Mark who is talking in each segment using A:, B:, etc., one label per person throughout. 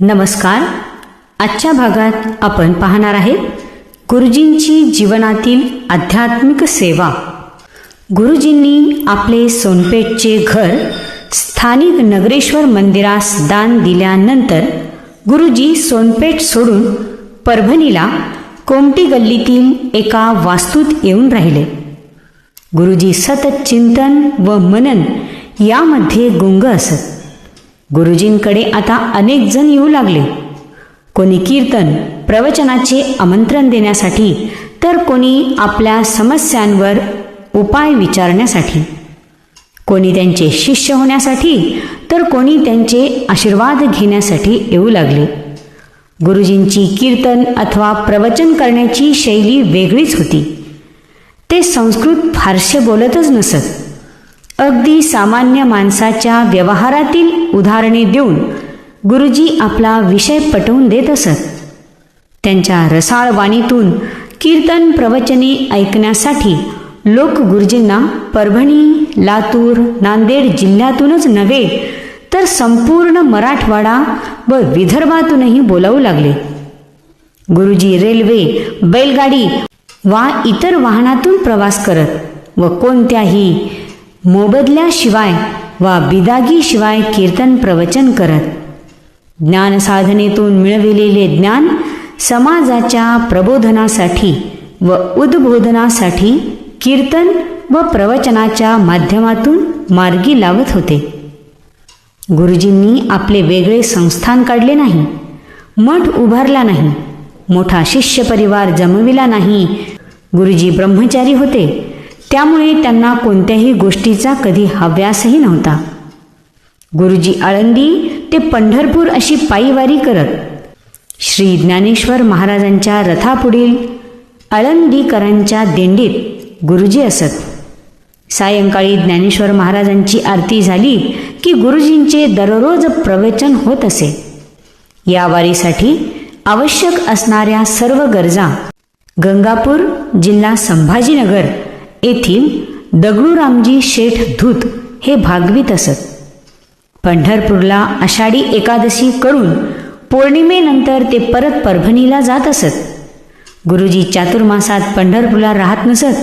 A: नमस्कार. आजच्या भागात आपण पाहणार आहे गुरुजींची जीवनातील आध्यात्मिक सेवा. गुरुजींनी आपले सोनपेठचे घर स्थानिक नगरेश्वर मंदिरास दान दिल्यानंतर गुरुजी सोनपेठ सोडून परभणीला कोमटी गल्लीतील एका वास्तूत येऊन राहिले. गुरुजी सतत चिंतन व मनन यामध्ये गुंग असत. गुरुजींकडे आता अनेक जण येऊ लागले. कोणी कीर्तन प्रवचनाचे आमंत्रण देण्यासाठी तर कोणी आपल्या समस्यांवर उपाय विचारण्यासाठी. कोणी त्यांचे शिष्य होण्यासाठी तर कोणी त्यांचे आशीर्वाद घेण्यासाठी येऊ लागले. गुरुजींची कीर्तन अथवा प्रवचन करण्याची शैली वेगळीच होती. ते संस्कृत फारसे बोलतच नसत. अगदी सामान्य माणसाच्या व्यवहारातील उदाहरणे देऊन गुरुजी आपला विषय पटवून देत असत. त्यांच्या रसाळ वाणीतून कीर्तन प्रवचने ऐकण्यासाठी लोक गुरुजींना परभणी लातूर नांदेड जिल्ह्यातूनच नव्हे तर संपूर्ण मराठवाडा व विदर्भातूनही बोलावू लागले. गुरुजी रेल्वे बैलगाडी वा इतर वाहनातून प्रवास करत व कोणत्याही मोबदल्याशिवाय वा बिदागीशिवाय कीर्तन प्रवचन करत. ज्ञानसाधनेतून मिळविलेले ज्ञान समाजाच्या प्रबोधनासाठी व उद्बोधनासाठी कीर्तन व प्रवचनाच्या माध्यमातून मार्गी लावत होते. गुरुजींनी आपले वेगळे संस्थान काढले नाही. मठ उभारला नाही. मोठा शिष्य परिवार जमविला नाही. गुरुजी ब्रह्मचारी होते. त्यामुळे त्यांना कोणत्याही गोष्टीचा कधी हव्यासही नव्हता. गुरुजी आळंदी ते पंढरपूर अशी पायीवारी करत श्री ज्ञानेश्वर महाराजांच्या रथापुढील आळंदीकरांच्या दिंडीत गुरुजी असत. सायंकाळी ज्ञानेश्वर महाराजांची आरती झाली की गुरुजींचे दररोज प्रवचन होत असे. या वारीसाठी आवश्यक असणाऱ्या सर्व गरजा गंगापूर जिल्हा संभाजीनगर येथील दगडूरामजी शेठ धूत हे भागवीत असत. पंढरपूरला आषाढी एकादशी करून पौर्णिमेनंतर ते परत परभणीला जात असत. गुरुजी चातुर्मासात पंढरपूरला राहत नसत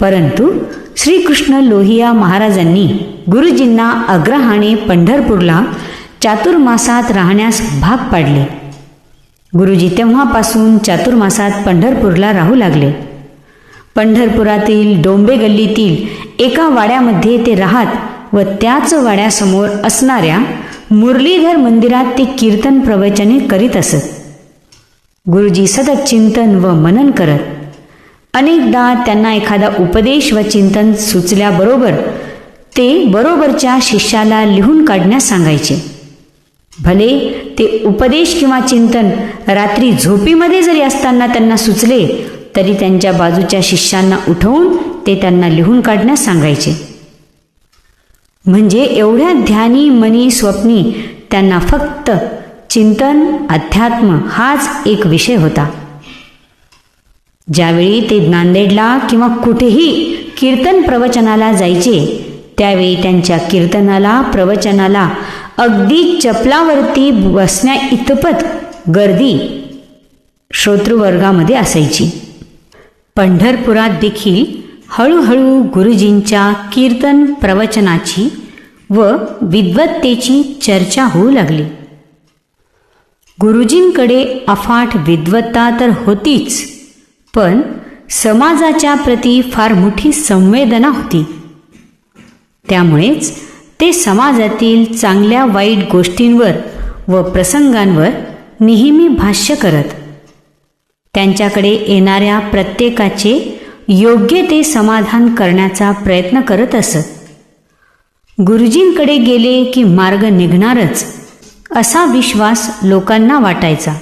A: परंतु श्रीकृष्ण लोहिया महाराजांनी गुरुजींना अग्रहाने पंढरपूरला चातुर्मासात राहण्यास भाग पाडले. गुरुजी तेव्हापासून चातुर्मासात पंढरपूरला राहू लागले. पंढरपुरातील डोंबे गल्लीतील एका वाड्यामध्ये ते राहत व त्याच वाड्यासमोर असणाऱ्या मुरलीधर मंदिरात ते कीर्तन प्रवचने करीत असत. गुरुजी सतत चिंतन व मनन करत. अनेकदा त्यांना एखादा उपदेश व चिंतन सुचल्याबरोबर ते बरोबरच्या शिष्याला लिहून काढण्यास सांगायचे. भले ते उपदेश किंवा चिंतन रात्री झोपीमध्ये जरी असताना त्यांना सुचले तरी त्यांच्या बाजूच्या शिष्यांना उठवून ते त्यांना लिहून काढण्यास सांगायचे. म्हणजे एवढ्या ध्यानी मनी स्वप्नी त्यांना फक्त चिंतन अध्यात्म हाच एक विषय होता. ज्यावेळी ते नांदेडला किंवा कुठेही कीर्तन प्रवचनाला जायचे त्यावेळी त्यांच्या कीर्तनाला प्रवचनाला अगदी चपलावरती बसण्या इतपत गर्दी श्रोतृवर्गामध्ये असायची. पंढरपुरात देखील हळूहळू गुरुजींच्या कीर्तन प्रवचनाची व विद्वत्तेची चर्चा होऊ लागली. गुरुजींकडे अफाट विद्वत्ता तर होतीच पण समाजाच्या प्रती फार मोठी संवेदना होती. त्यामुळेच ते समाजातील चांगल्या वाईट गोष्टींवर व प्रसंगांवर नेहमी भाष्य करत. त्यांच्याकडे येणाऱ्या प्रत्येकाचे योग्य ते समाधान करण्याचा प्रयत्न करत असत. गुरुजींकडे गेले की मार्ग निघणारच असा विश्वास लोकांना वाटायचा.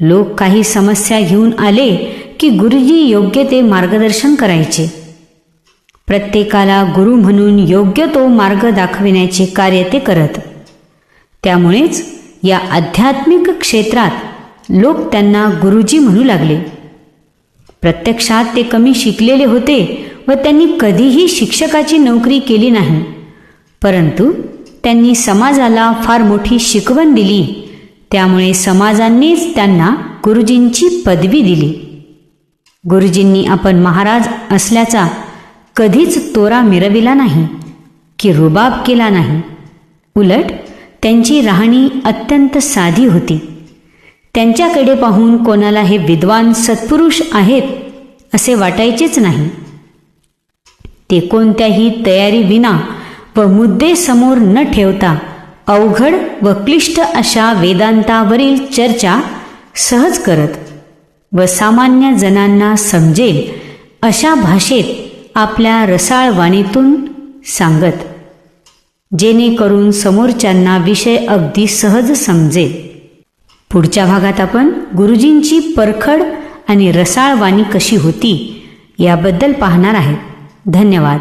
A: लोक काही समस्या घेऊन आले की गुरुजी योग्य ते मार्गदर्शन करायचे. प्रत्येकाला गुरु म्हणून योग्य तो मार्ग दाखविण्याचे कार्य ते करत. त्यामुळेच या आध्यात्मिक क्षेत्रात लोक त्यांना गुरुजी म्हणू लागले. प्रत्यक्षात ते कमी शिकलेले होते व त्यांनी कधीही शिक्षकाची नोकरी केली नाही. परंतु त्यांनी समाजाला फार मोठी शिकवण दिली. त्यामुळे समाजांनीच त्यांना गुरुजींची पदवी दिली. गुरुजींनी आपण महाराज असल्याचा कधीच तोरा मिरविला नाही की रुबाब केला नाही. उलट त्यांची राहणी अत्यंत साधी होती. त्यांच्याकडे पाहून कोणाला हे विद्वान सत्पुरुष आहेत असे वाटायचेच नाही. ते कोणत्याही तयारीविना व मुद्दे समोर न ठेवता अवघड व क्लिष्ट अशा वेदांतावरील चर्चा सहज करत व सामान्य जणांना समजेल अशा भाषेत आपल्या रसाळ वाणीतून सांगत जेणेकरून समोरच्यांना विषय अगदी सहज समजेल. पुढच्या भागात आपण गुरुजींची परखड आणि रसाळ वाणी कशी होती याबद्दल पाहणार आहेत धन्यवाद.